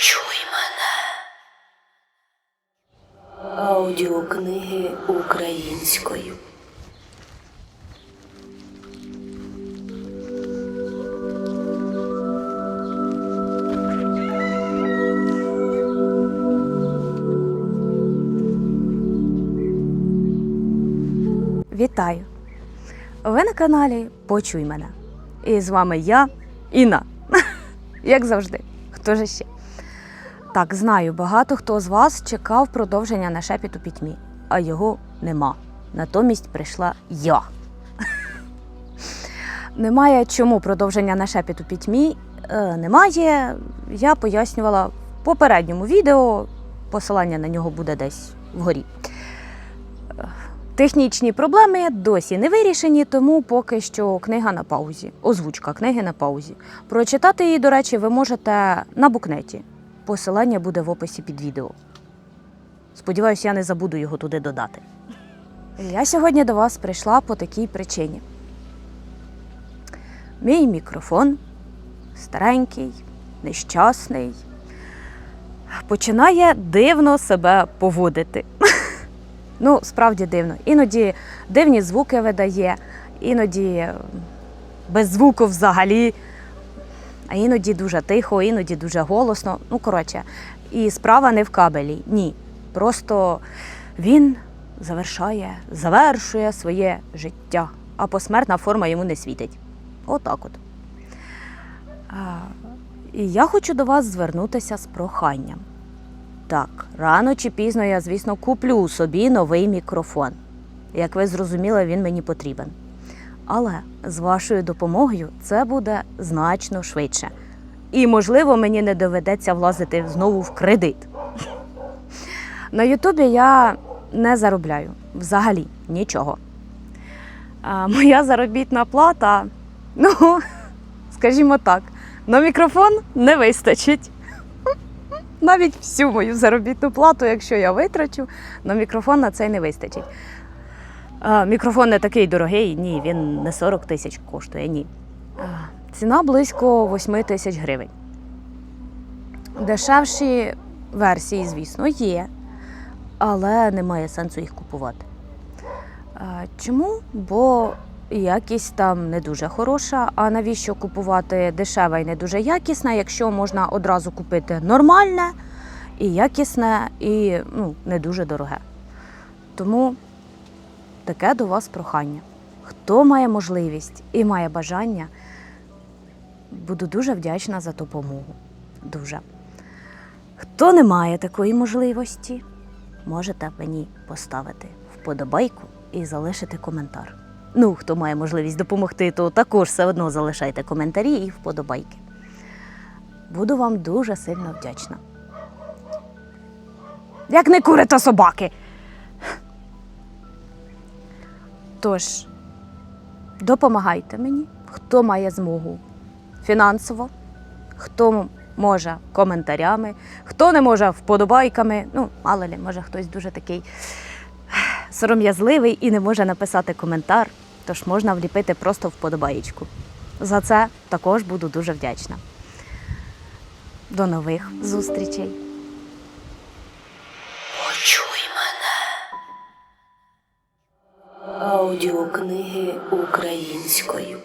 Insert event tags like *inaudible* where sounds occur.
Почуй мене. Аудіокниги українською. Вітаю! Ви на каналі Почуй мене. І з вами я, Інна. *laughs* Як завжди. Хто ж ще? Так, знаю, багато хто з вас чекав продовження на шепіт у пітьмі, а його нема. Натомість прийшла я. *laughs* Немає чому продовження на шепіт у пітьмі. Е, немає. Я пояснювала в попередньому відео. Посилання на нього буде десь вгорі. Технічні проблеми досі не вирішені, тому поки що книга на паузі. Озвучка книги на паузі. Прочитати її, до речі, ви можете на букнеті. Посилання буде в описі під відео. Сподіваюся, я не забуду його туди додати. Я сьогодні до вас прийшла по такій причині. Мій мікрофон старенький, нещасний, починає дивно себе поводити. *laughs* Ну, справді дивно. Іноді дивні звуки видає, іноді без звуку взагалі, а іноді дуже тихо, іноді дуже голосно. Ну, коротше, і справа не в кабелі. Ні. Просто він завершає, завершує своє життя, а посмертна форма йому не світить. Отак от. І я хочу до вас звернутися з проханням. Так, рано чи пізно я, звісно, куплю собі новий мікрофон. Як ви зрозуміли, він мені потрібен. Але з вашою допомогою це буде значно швидше. І, можливо, мені не доведеться влазити знову в кредит. На Ютубі я не заробляю взагалі нічого. А моя заробітна плата, ну, скажімо так, на мікрофон не вистачить навіть всю мою заробітну плату, якщо я витрачу, на мікрофон на це не вистачить. А, мікрофон не такий дорогий, ні, він не 40 тисяч коштує, ні. А, ціна близько 8 тисяч гривень. Дешевші версії, звісно, є, але немає сенсу їх купувати. А, чому? Бо якість там не дуже хороша. А навіщо купувати дешеве і не дуже якісне, якщо можна одразу купити нормальне і якісне, і ну, не дуже дороге. Тому таке до вас прохання. Хто має можливість і має бажання, буду дуже вдячна за допомогу. Дуже. Хто не має такої можливості, можете мені поставити вподобайку і залишити коментар. Ну, хто має можливість допомогти, то також все одно залишайте коментарі і вподобайки. Буду вам дуже сильно вдячна. Як не кури, то собаки. Тож, допомагайте мені, хто має змогу фінансово, хто може коментарями, хто не може вподобайками. Ну, мало ли, може хтось дуже такий сором'язливий і не може написати коментар, тож можна вліпити просто вподобаєчку. За це також буду дуже вдячна. До нових зустрічей! Аудіокниги українською.